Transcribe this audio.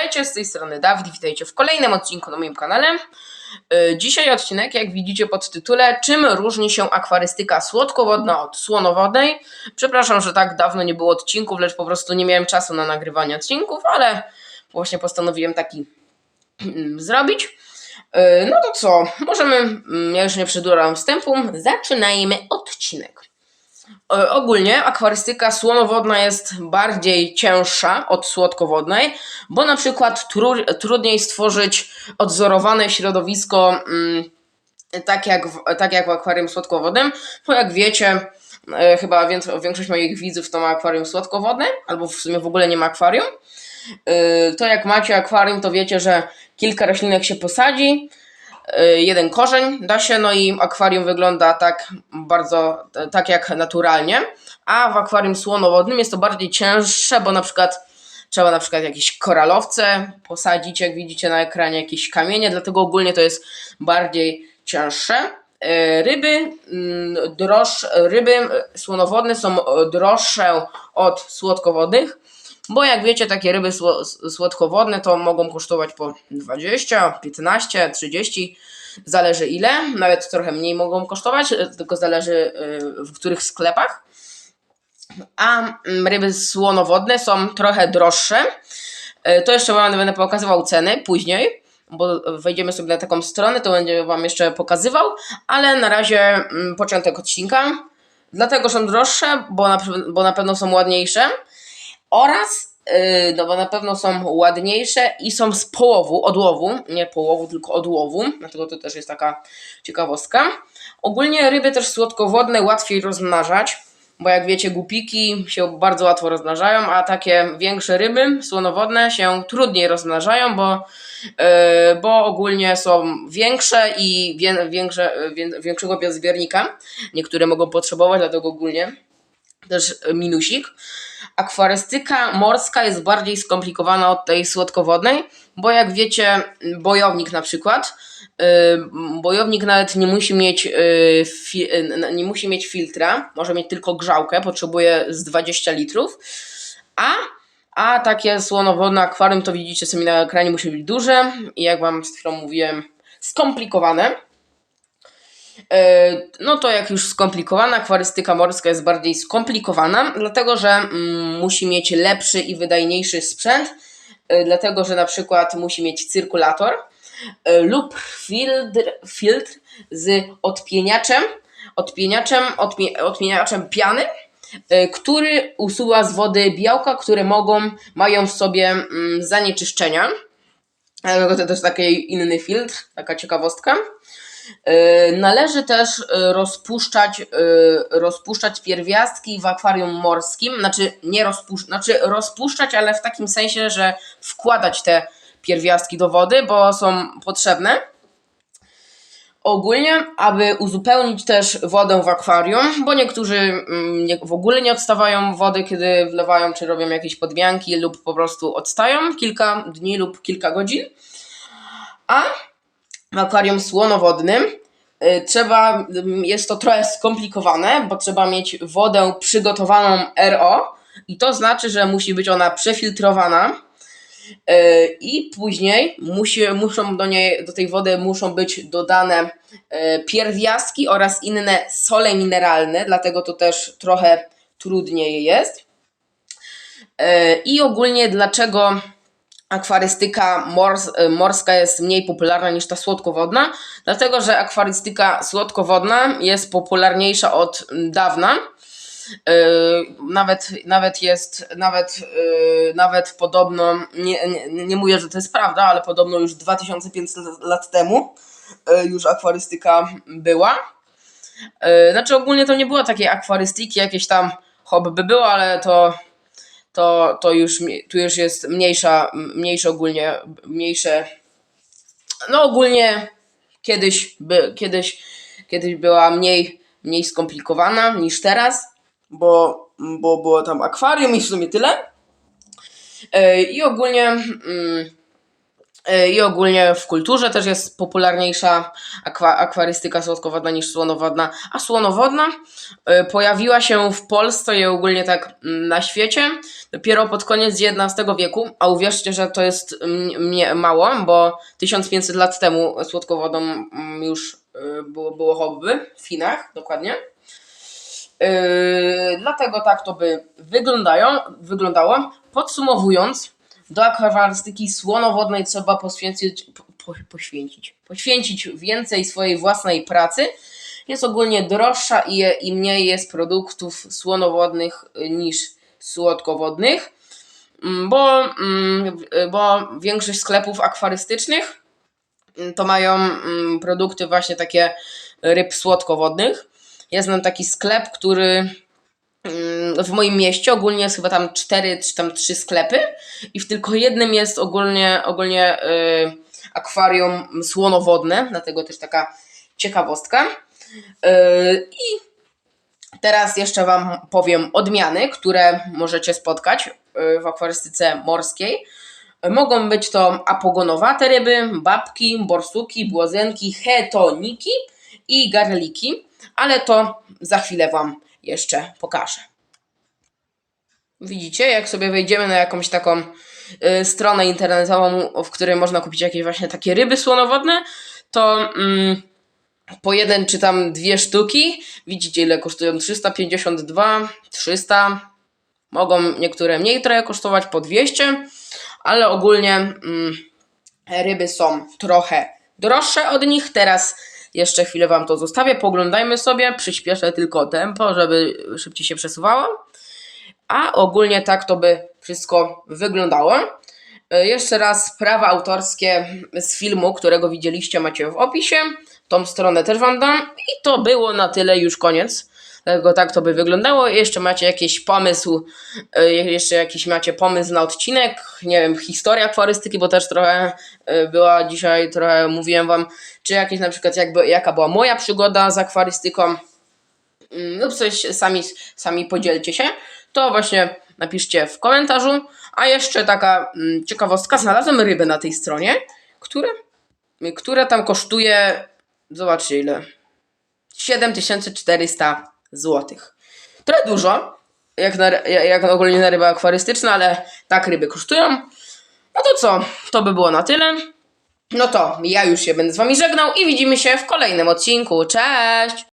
Witajcie, z tej strony Dawid, witajcie w kolejnym odcinku na moim kanale. Yy, Dzisiaj odcinek, jak widzicie pod tytule, czym różni się akwarystyka słodkowodna od słonowodnej. Przepraszam, że tak dawno nie było odcinków, lecz po prostu nie miałem czasu na nagrywanie odcinków, ale właśnie postanowiłem taki mm, zrobić. Yy, No to co, możemy, mm, ja już nie przedłużam wstępu, zaczynajmy odcinek. E, Ogólnie akwarystyka słonowodna jest bardziej cięższa od słodkowodnej, bo na przykład tru, trudniej stworzyć odzorowane środowisko mm, tak, jak w, tak jak w akwarium słodkowodnym, bo jak wiecie, e, chyba większość moich widzów to ma akwarium słodkowodne, albo w sumie w ogóle nie ma akwarium. E, To jak macie akwarium, to wiecie, że kilka roślinek się posadzi, jeden korzeń da się, no i akwarium wygląda tak bardzo, tak jak naturalnie, a w akwarium słonowodnym jest to bardziej cięższe, bo na przykład trzeba na przykład jakieś koralowce posadzić, jak widzicie na ekranie, jakieś kamienie, dlatego ogólnie to jest bardziej cięższe. Y, Ryby, mm, droż, ryby słonowodne są droższe od słodkowodnych, bo jak wiecie, takie ryby sło- słodkowodne to mogą kosztować po 20, 15, 30, zależy ile, nawet trochę mniej mogą kosztować, e, tylko zależy y, w których sklepach. A mm, ryby słonowodne są trochę droższe. E, To jeszcze wam będę pokazywał ceny później, bo wejdziemy sobie na taką stronę, to będę wam jeszcze pokazywał, ale na razie mm, początek odcinka. Dlatego są droższe, bo na, bo na pewno są ładniejsze oraz yy, no bo na pewno są ładniejsze i są z połowu, odłowu, nie połowu, tylko odłowu, dlatego to też jest taka ciekawostka. Ogólnie ryby też słodkowodne łatwiej rozmnażać, bo jak wiecie głupiki się bardzo łatwo rozmnażają, a takie większe ryby słonowodne się trudniej rozmnażają, bo, yy, bo ogólnie są większe i wię, większe, wię, większego biozbiornika. Niektóre mogą potrzebować, dlatego ogólnie też minusik. Akwarystyka morska jest bardziej skomplikowana od tej słodkowodnej, bo jak wiecie, bojownik na przykład, yy, bojownik nawet nie musi mieć yy, nie musi mieć filtra, może mieć tylko grzałkę, potrzebuje z 20 litrów, a a takie słonowodne akwarium to widzicie sobie na ekranie musi być duże i jak wam z chwilą mówiłem, skomplikowane. E, No to jak już skomplikowana, akwarystyka morska jest bardziej skomplikowana, dlatego że mm, musi mieć lepszy i wydajniejszy sprzęt, e, dlatego że na przykład musi mieć cyrkulator e, lub filtr, filtr z odpieniaczem, odpieniaczem, odpie, odpieniaczem piany, który usuwa z wody białka, które mogą, mają w sobie mm, zanieczyszczenia. Dlatego to też taki inny filtr, taka ciekawostka. Yy, Należy też yy, rozpuszczać, yy, rozpuszczać pierwiastki w akwarium morskim, znaczy nie rozpuszczać, znaczy rozpuszczać, ale w takim sensie, że wkładać te pierwiastki do wody, bo są potrzebne. Ogólnie, aby uzupełnić też wodę w akwarium, bo niektórzy mm, w ogóle nie odstawają wody, kiedy wlewają, czy robią jakieś podmianki, lub po prostu odstają kilka dni lub kilka godzin. A w akwarium słonowodnym y, trzeba, y, jest to trochę skomplikowane, bo trzeba mieć wodę przygotowaną RO i to znaczy, że musi być ona przefiltrowana y, i później musi, muszą do niej, do tej wody muszą być dodane y, pierwiastki oraz inne sole mineralne, dlatego to też trochę trudniej jest. I ogólnie dlaczego akwarystyka mors, y, morska jest mniej popularna niż ta słodkowodna, dlatego że akwarystyka słodkowodna jest popularniejsza od dawna. Yy, nawet, nawet jest, nawet, yy, nawet podobno, nie, nie, nie mówię, że to jest prawda, ale podobno już 2500 lat temu już akwarystyka była. Znaczy ogólnie to nie było takiej akwarystyki, jakieś tam hobby było, ale to to, to już, tu już jest mniejsza, mniejsze ogólnie, mniejsze, no ogólnie kiedyś, by, kiedyś, kiedyś była mniej, mniej skomplikowana niż teraz, bo, bo było tam akwarium i w sumie tyle. E, I ogólnie mm, I ogólnie w kulturze też jest popularniejsza akwa, akwarystyka słodkowodna niż słonowodna. A słonowodna y, pojawiła się w Polsce i ogólnie tak mm, na świecie dopiero pod koniec XIX wieku. A uwierzcie, że to jest mm, mało, bo 1500 lat temu słodkowodną mm, już y, było, było hobby w Chinach, dokładnie. Yy, dlatego tak to by wyglądają, wyglądało. Podsumowując, do akwarystyki słonowodnej trzeba poświęcić, po, po, poświęcić, poświęcić więcej swojej własnej pracy. Jest ogólnie droższa i, i mniej jest produktów słonowodnych y, niż słodkowodnych, Mm, bo, mm, bo większość sklepów akwarystycznych mm, to mają produkty właśnie takie ryb słodkowodnych. Jest nam taki sklep, który w moim mieście ogólnie jest chyba tam cztery czy tam trzy sklepy i w tylko jednym jest ogólnie, ogólnie y, akwarium słonowodne, dlatego też taka ciekawostka. Y, I teraz jeszcze Wam powiem odmiany, które możecie spotkać y, w akwarystyce morskiej. Mogą być to apogonowate ryby, babki, borsuki, błazenki, hetoniki i garliki, ale to za chwilę Wam jeszcze pokażę. Widzicie, jak sobie wejdziemy na jakąś taką y, stronę internetową, w której można kupić jakieś właśnie takie ryby słonowodne, to mm, po jeden czy tam dwie sztuki, widzicie ile kosztują 352, 300, mogą niektóre mniej trochę kosztować po 200, ale ogólnie mm, ryby są trochę droższe od nich. Teraz jeszcze chwilę Wam to zostawię, poglądajmy sobie, przyspieszę tylko tempo, żeby szybciej się przesuwało. A ogólnie tak to by wszystko wyglądało. E, Jeszcze raz prawa autorskie z filmu, którego widzieliście, macie w opisie. Tą stronę też Wam dam. I to było na tyle, już koniec. Dlatego tak to by wyglądało. Jeszcze macie jakiś pomysł, e, jeszcze jakiś macie pomysł na odcinek, nie wiem, historia akwarystyki, bo też trochę e, była dzisiaj, trochę mówiłem Wam, czy jakieś na przykład jakby, jaka była moja przygoda z akwarystyką. Mm, lub coś sami, sami podzielcie się, to właśnie napiszcie w komentarzu. A jeszcze taka mm, ciekawostka, znalazłem rybę na tej stronie, które, które tam kosztuje, zobaczcie ile, 7400 zł. Trochę dużo, jak, na, jak ogólnie na ryby akwarystyczne, ale tak ryby kosztują. No to co, to by było na tyle. No to ja już się będę z wami żegnał i widzimy się w kolejnym odcinku. Cześć!